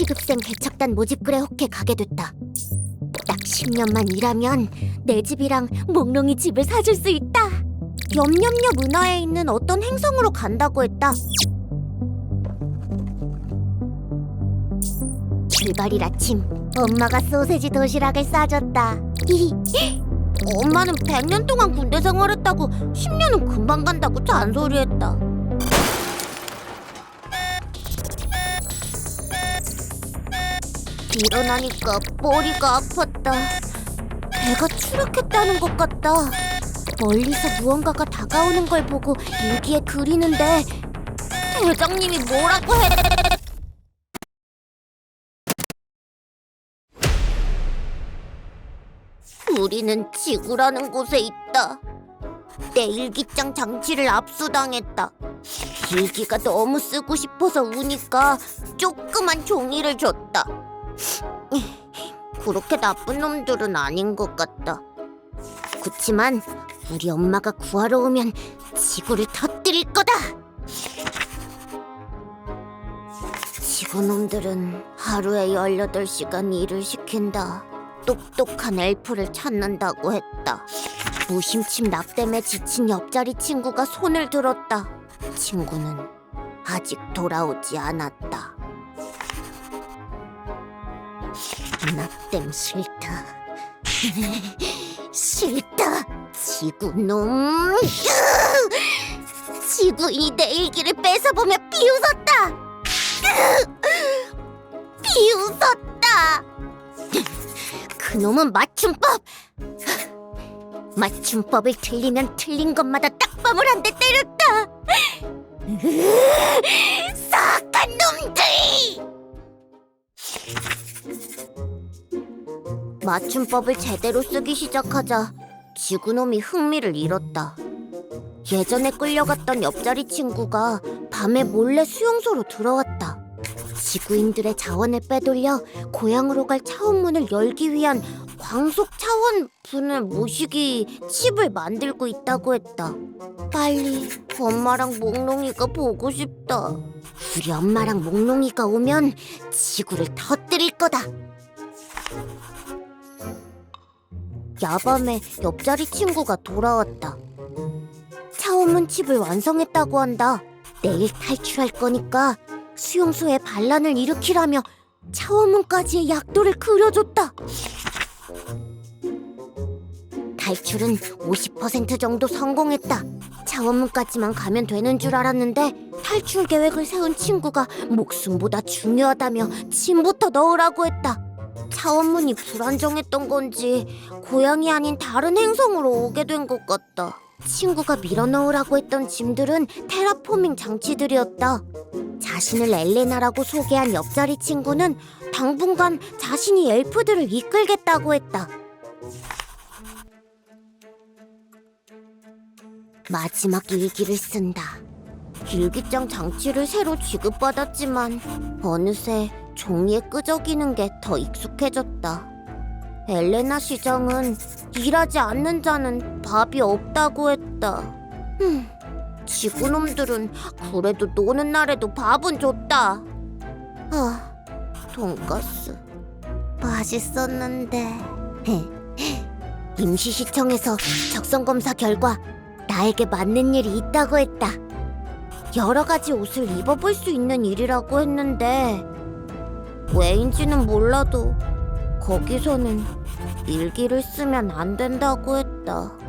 시급생 개척단 모집글에 혹해 가게 됐다. 딱 10년만 일하면 내 집이랑 몽롱이 집을 사줄 수 있다. 염염엽 은하에 있는 어떤 행성으로 간다고 했다. 출발일 아침 엄마가 소세지 도시락을 싸줬다. 엄마는 100년 동안 군대 생활했다고 10년은 금방 간다고 잔소리했다. 일어나니까 머리가 아팠다. 배가 추락했다는 것 같다. 멀리서 무언가가 다가오는 걸 보고 일기에 그리는데 대장님이 뭐라고 해? 우리는 지구라는 곳에 있다. 내 일기장 장치를 압수당했다. 일기가 너무 쓰고 싶어서 우니까 조그만 종이를 줬다. 그렇게 나쁜 놈들은 아닌 것 같다. 그치만 우리 엄마가 구하러 오면 지구를 터뜨릴 거다. 지구놈들은 하루에 18시간 일을 시킨다. 똑똑한 엘프를 찾는다고 했다. 무심침 낙댐에 지친 옆자리 친구가 손을 들었다. 친구는 아직 돌아오지 않았다. 낙댐 싫다. 싫다. 지구놈. 지구인이 내 일기를 뺏어보며 비웃었다. 비웃었다. 그놈은 맞춤법. 맞춤법을 틀리면 틀린 것마다 딱밤을 한 대 때렸다. 사악한 놈들! 맞춤법을 제대로 쓰기 시작하자 지구놈이 흥미를 잃었다. 예전에 끌려갔던 옆자리 친구가 밤에 몰래 수용소로 들어왔다. 지구인들의 자원을 빼돌려 고향으로 갈 차원문을 열기 위한 광속 차원 분을 모시기 칩을 만들고 있다고 했다. 빨리 엄마랑 몽롱이가 보고 싶다. 우리 엄마랑 몽롱이가 오면 지구를 터뜨릴 거다. 야밤에 옆자리 친구가 돌아왔다. 차원문 칩을 완성했다고 한다. 내일 탈출할 거니까 수용소에 반란을 일으키라며 차원문까지의 약도를 그려줬다. 탈출은 50% 정도 성공했다. 차원문까지만 가면 되는 줄 알았는데 탈출 계획을 세운 친구가 목숨보다 중요하다며 침부터 넣으라고 했다. 차원문이 불안정했던 건지 고향이 아닌 다른 행성으로 오게 된 것 같다. 친구가 밀어넣으라고 했던 짐들은 테라포밍 장치들이었다. 자신을 엘레나라고 소개한 옆자리 친구는 당분간 자신이 엘프들을 이끌겠다고 했다. 마지막 일기를 쓴다. 일기장 장치를 새로 지급받았지만 어느새 종이에 끄적이는 게 더 익숙해졌다. 엘레나 시장은 일하지 않는 자는 밥이 없다고 했다. 흠, 지구놈들은 그래도 노는 날에도 밥은 줬다. 아, 돈가스 맛있었는데. 임시시청에서 적성 검사 결과 나에게 맞는 일이 있다고 했다. 여러 가지 옷을 입어볼 수 있는 일이라고 했는데 왜인지는 몰라도 거기서는 일기를 쓰면 안 된다고 했다.